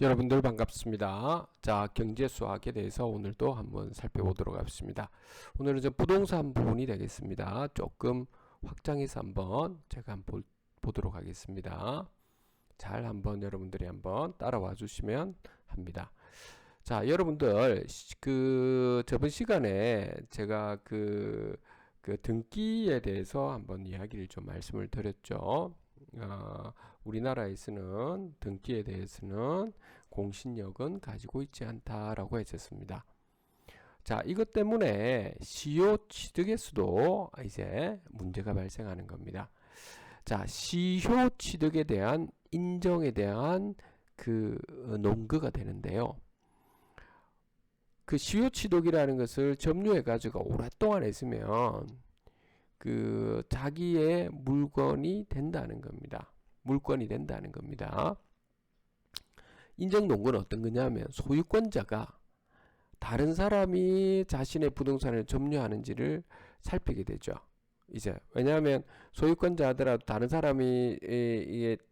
여러분들 반갑습니다. 자, 경제 수학에 대해서 오늘도 한번 살펴보도록 하겠습니다. 오늘은 저 부동산 부분이 되겠습니다. 조금 확장해서 한번 제가 한번 볼- 보도록 하겠습니다. 잘 한번 여러분들이 한번 따라와 주시면 합니다. 자, 여러분들 시- 그 저번 시간에 제가 그, 그 등기에 대해서 한번 이야기를 좀 말씀을 드렸죠. 어, 우리나라에서는 등기에 대해서는 공신력은 가지고 있지 않다라고 했었습니다. 자, 이것 때문에 시효 취득에서도 이제 문제가 발생하는 겁니다. 자, 시효 취득에 대한 인정에 대한 그 논거가 되는데요. 그 시효 취득이라는 것을 점유해 가지고 오랫동안 했으면 그 자기의 물건이 된다는 겁니다. 물건이 된다는 겁니다. 인정 논거는 어떤 거냐면 소유권자가 다른 사람이 자신의 부동산을 점유하는지를 살피게 되죠. 이제 왜냐하면 소유권자 하더라도 다른 사람이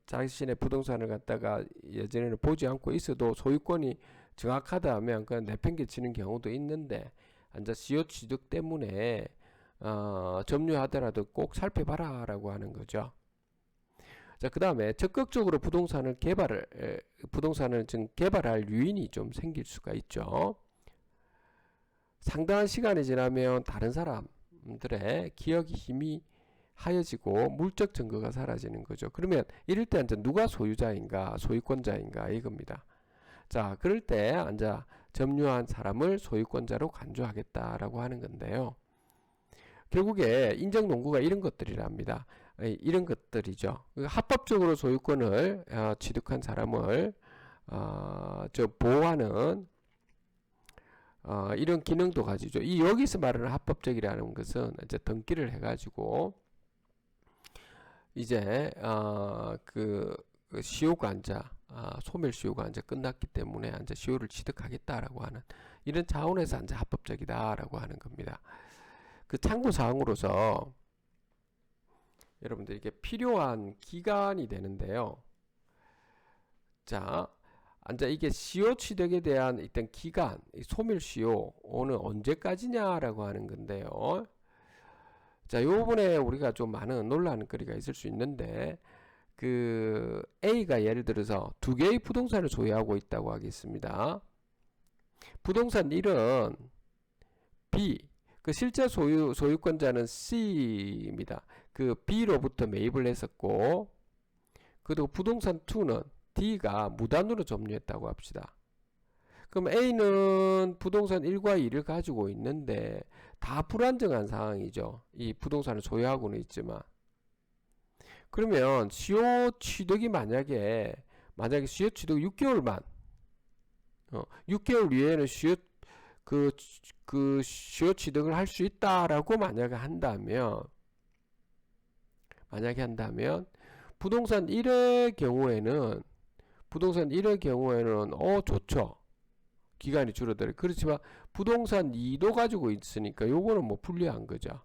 자신의 부동산을 갖다가 예전에는 보지 않고 있어도 소유권이 정확하다 하면 그냥 내팽개치는 경우도 있는데 앉아 시효 취득 때문에 어, 점유하더라도 꼭 살펴봐라 라고 하는 거죠. 자, 그 다음에 적극적으로 부동산을 개발을, 에, 부동산을 좀 개발할 유인이 좀 생길 수가 있죠. 상당한 시간이 지나면 다른 사람들의 기억이 힘이 하여지고 물적 증거가 사라지는 거죠. 그러면 이럴 때 이제 누가 소유자인가, 소유권자인가 이겁니다. 자, 그럴 때 앉아 점유한 사람을 소유권자로 간주하겠다라고 하는 건데요. 결국에 인정 농구가 이런 것들이랍니다. 에, 이런 것들이죠. 그 합법적으로 소유권을 어, 취득한 사람을 어, 저 보호하는 어, 이런 기능도 가지죠. 이 여기서 말하는 합법적이라는 것은 이제 등기를 해가지고 이제 어, 그, 그 시효관자 아, 소멸시효가 이제 끝났기 때문에 이제 시효를 취득하겠다라고 하는 이런 차원에서 이제 합법적이다라고 하는 겁니다. 그 참고 사항으로서 여러분들에게 필요한 기간이 되는데요. 자, 이제 이게 시효 취득에 대한 일단 기간, 이 소멸 시효는 언제까지냐라고 하는 건데요. 자, 요번에 우리가 좀 많은 논란거리가 있을 수 있는데 그 A가 예를 들어서 두 개의 부동산을 소유하고 있다고 하겠습니다. 부동산 1은 B, 그 실제 소유 소유권자는 C입니다. 그 B로부터 매입을 했었고, 그리고 부동산 2는 D가 무단으로 점유했다고 합시다. 그럼 A는 부동산 1과 2를 가지고 있는데 다 불안정한 상황이죠. 이 부동산을 소유하고는 있지만. 그러면 시효 취득이 만약에 만약에 시효 취득 6개월만 어, 6개월 이후에는 시효 그, 그 시효 취득을 할 수 있다라고 만약에 한다면 만약에 한다면 부동산 1의 경우에는 부동산 1의 경우에는 어 좋죠. 기간이 줄어들어. 그렇지만 부동산 2도 가지고 있으니까 요거는 뭐 불리한 거죠.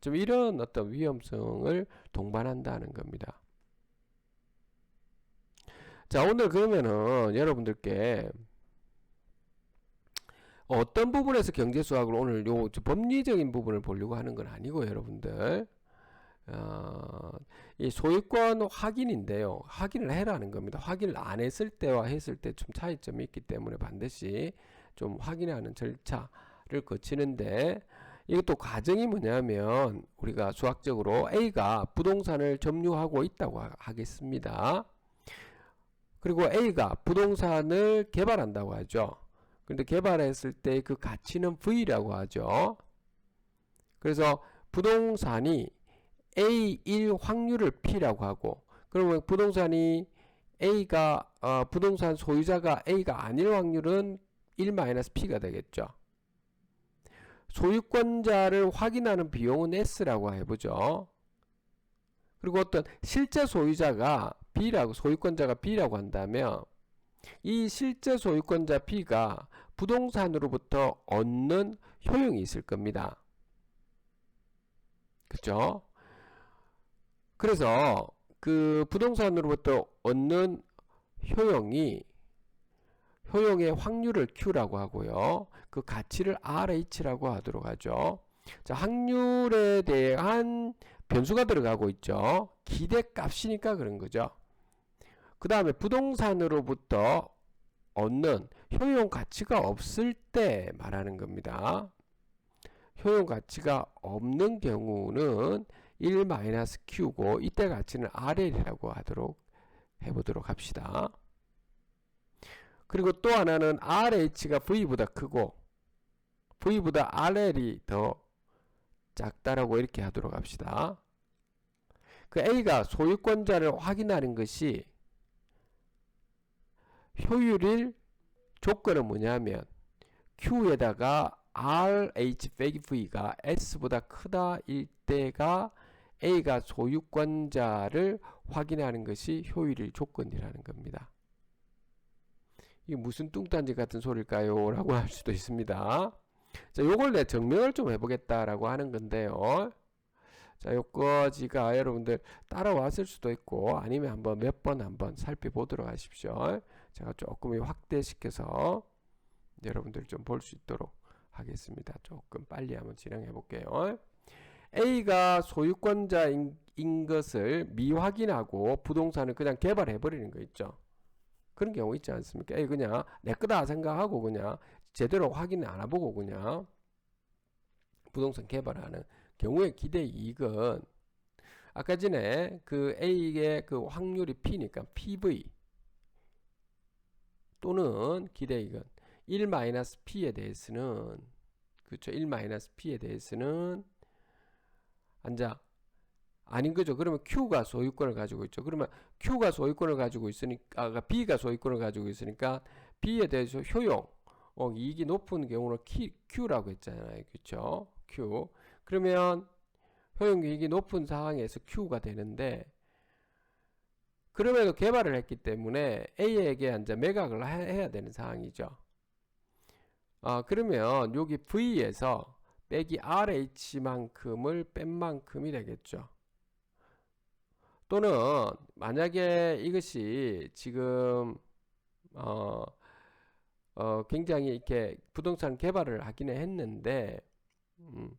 좀 이런 어떤 위험성을 동반한다는 겁니다. 자, 오늘 그러면은 여러분들께 어떤 부분에서 경제 수학을 오늘 요 법리적인 부분을 보려고 하는 건 아니고 여러분들 어, 이 소유권 확인인데요. 확인을 해라는 겁니다. 확인을 안 했을 때와 했을 때 좀 차이점이 있기 때문에 반드시 좀 확인하는 절차를 거치는데 이것도 과정이 뭐냐면 우리가 수학적으로 A가 부동산을 점유하고 있다고 하- 하겠습니다. 그리고 A가 부동산을 개발한다고 하죠. 근데 개발했을 때 그 가치는 V라고 하죠. 그래서 부동산이 A1 확률을 P라고 하고 그러면 부동산이 A가 어, 부동산 소유자가 A가 아닐 확률은 1-P가 되겠죠. 소유권자를 확인하는 비용은 S라고 해보죠. 그리고 어떤 실제 소유자가 B라고 소유권자가 B라고 한다면 이 실제 소유권자 B가 부동산으로부터 얻는 효용이 있을 겁니다. 그죠? 그래서 그 부동산으로부터 얻는 효용이 효용의 확률을 Q라고 하고요. 그 가치를 RH라고 하도록 하죠. 자, 확률에 대한 변수가 들어가고 있죠. 기대값이니까 그런 거죠. 그 다음에 부동산으로부터 얻는 효용 가치가 없을 때 말하는 겁니다. 효용 가치가 없는 경우는 1-Q고 이때 가치는 RL이라고 하도록 해보도록 합시다. 그리고 또 하나는 RH가 V보다 크고 V보다 RL이 더 작다라고 이렇게 하도록 합시다. 그 A가 소유권자를 확인하는 것이 효율일 조건은 뭐냐면 Q에다가 RH 빼기 V가 S보다 크다일 때가 A가 소유권자를 확인하는 것이 효율일 조건이라는 겁니다. 이게 무슨 뚱딴지 같은 소리일까요? 라고 할 수도 있습니다. 자, 요걸 내 증명을 좀 해보겠다라고 하는 건데요. 자, 요거지가 여러분들 따라왔을 수도 있고 아니면 한번 몇 번 한번 살펴보도록 하십시오. 제가 조금 확대시켜서 여러분들 좀 볼 수 있도록 하겠습니다. 조금 빨리 한번 진행해 볼게요. A가 소유권자인 것을 미확인하고 부동산을 그냥 개발해 버리는 거 있죠. 그런 경우 있지 않습니까? A 그냥 내 거다 생각하고 그냥 제대로 확인 안 해보고 그냥 부동산 개발하는 경우의 기대 이익은 아까 전에 그 A의 그 확률이 P니까 PV 또는 기대 이익은 1-P에 대해서는 그렇죠. 1-P에 대해서는 앉아 아닌 거죠. 그러면 Q가 소유권을 가지고 있죠. 그러면 Q가 소유권을 가지고 있으니까 아, B가 소유권을 가지고 있으니까 B에 대해서 효용 어, 이익이 높은 경우는 Q라고 했잖아요. 그렇죠? Q. 그러면 효용 이익이 높은 상황에서 Q가 되는데 그럼에도 개발을 했기 때문에 A에게 이제 매각을 해야 되는 상황이죠. 아, 그러면 여기 V에서 빼기 RH만큼을 뺀 만큼이 되겠죠. 또는 만약에 이것이 지금 어, 어 굉장히 이렇게 부동산 개발을 하기는 했는데 음,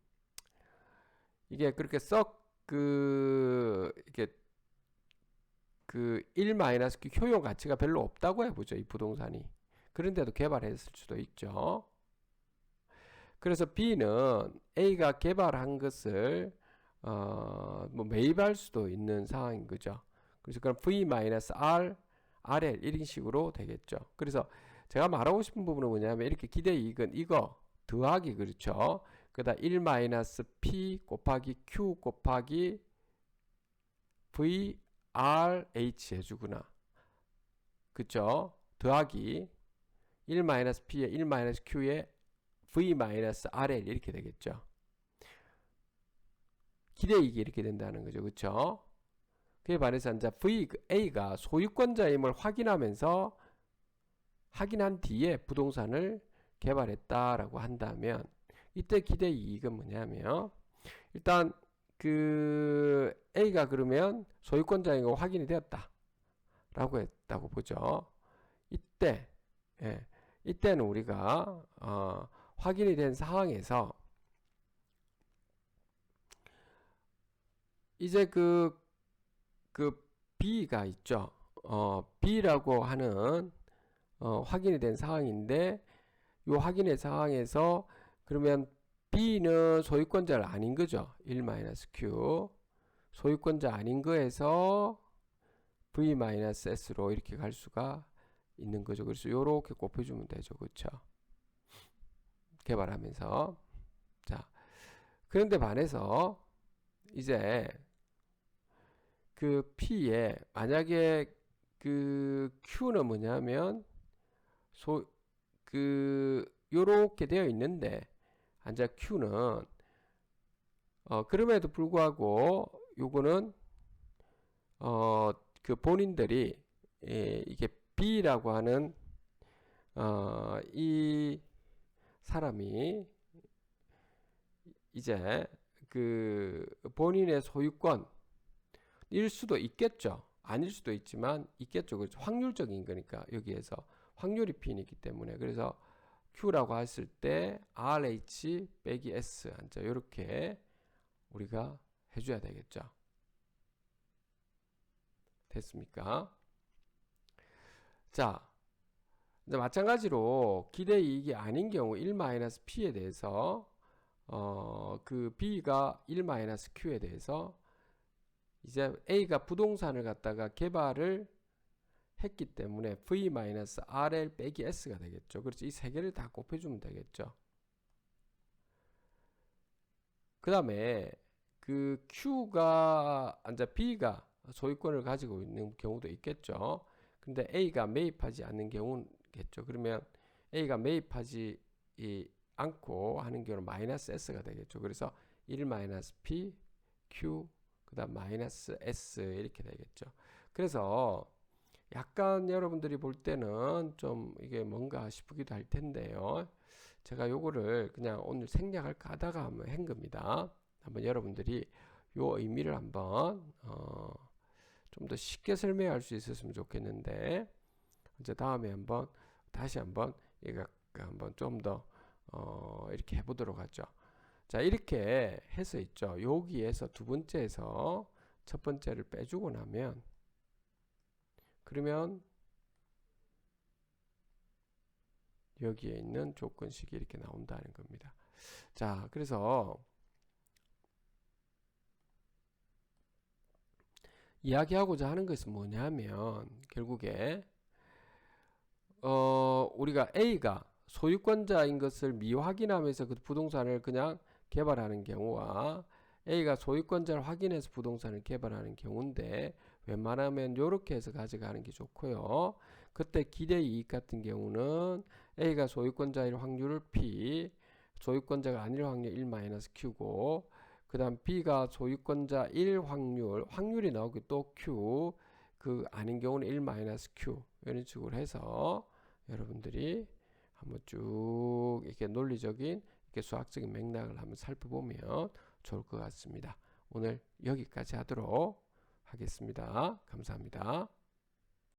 이게 그렇게 썩 그 이게 그1 마이너스 그 효용 가치가 별로 없다고 해보죠 이 부동산이 그런데도 개발했을 수도 있죠. 그래서 B는 A가 개발한 것을 어, 뭐 매입할 수도 있는 상황인 거죠. 그래서 그럼 V-R, RL 이런 식으로 되겠죠. 그래서 제가 말하고 싶은 부분은 뭐냐면 이렇게 기대 이익은 이거 더하기 그렇죠. 그다 1-P 곱하기 Q 곱하기 V, R, H 해주구나. 그쵸? 더하기 1-P에 1-Q에 V-RL 이렇게 되겠죠. 기대이익이 이렇게 된다는 거죠. 그쵸? 그에 반해서 이제 V, A가 소유권자임을 확인하면서 확인한 뒤에 부동산을 개발했다라고 한다면 이때 기대 이익은 뭐냐면 일단 그 A가 그러면 소유권자인 거 확인이 되었다 라고 했다고 보죠 이때 예, 이때는 우리가 어, 확인이 된 상황에서 이제 그, 그 B가 있죠. 어, B라고 하는 어, 확인이 된 상황인데 이 확인의 상황에서 그러면 B는 소유권자를 아닌 거죠. 1-Q 소유권자 아닌 거에서 V-S로 이렇게 갈 수가 있는 거죠. 그래서 이렇게 곱해주면 되죠. 그렇죠? 개발하면서 자 그런데 반해서 이제 그 P에 만약에 그 Q는 뭐냐면 소 그 요렇게 되어 있는데 앉아 Q는 어 그럼에도 불구하고 요거는 어 그 본인들이 예, 이게 B라고 하는 어 이 사람이 이제 그 본인의 소유권 일 수도 있겠죠. 아닐 수도 있지만 있겠죠. 그렇죠. 확률적인 거니까 여기에서 확률이 P이기 때문에 그래서 Q라고 했을 때 RH 빼기 S 한자 이렇게 우리가 해줘야 되겠죠. 됐습니까? 자, 이제 마찬가지로 기대 이익이 아닌 경우 1-P에 대해서 어, 그 B가 1-Q에 대해서 이제 A가 부동산을 갖다가 개발을 했기 때문에 V-RL 빼기 S가 되겠죠. 그렇죠. 이 세 개를 다 곱해주면 되겠죠. 그 다음에 그 Q가 이제 B가 소유권을 가지고 있는 경우도 있겠죠. 근데 A가 매입하지 않는 경우겠죠. 그러면 A가 매입하지 이 않고 하는 경우는 마이너스 S가 되겠죠. 그래서 1 마이너스 P, Q, 그 다음 마이너스 S 이렇게 되겠죠. 그래서 약간 여러분들이 볼 때는 좀 이게 뭔가 싶기도 할 텐데요. 제가 요거를 그냥 오늘 생략할까 하다가 한번 한 겁니다. 한번 여러분들이 요 의미를 한번 어, 좀 더 쉽게 설명할 수 있었으면 좋겠는데 이제 다음에 한번 다시 한번 이거 한번 좀더 어, 이렇게 해보도록 하죠. 자 이렇게 해서 있죠. 여기에서 두 번째에서 첫 번째를 빼주고 나면 그러면 여기에 있는 조건식이 이렇게 나온다는 겁니다. 자 그래서 이야기하고자 하는 것은 뭐냐면 결국에 어 우리가 A가 소유권자인 것을 미확인하면서 그 부동산을 그냥 개발하는 경우와 A가 소유권자를 확인해서 부동산을 개발하는 경우인데 웬만하면 이렇게 해서 가져가는 게 좋고요. 그때 기대 이익 같은 경우는 A가 소유권자일 확률을 P, 소유권자가 아닐 확률 1-Q고 그 다음 B가 소유권자 1 확률, 확률이 나오고 또 Q, 그 아닌 경우는 1-Q 이런 식으로 해서 여러분들이 한번 쭉 이렇게 논리적인 이렇게 수학적인 맥락을 한번 살펴보면 좋을 것 같습니다. 오늘 여기까지 하도록 하겠습니다. 감사합니다.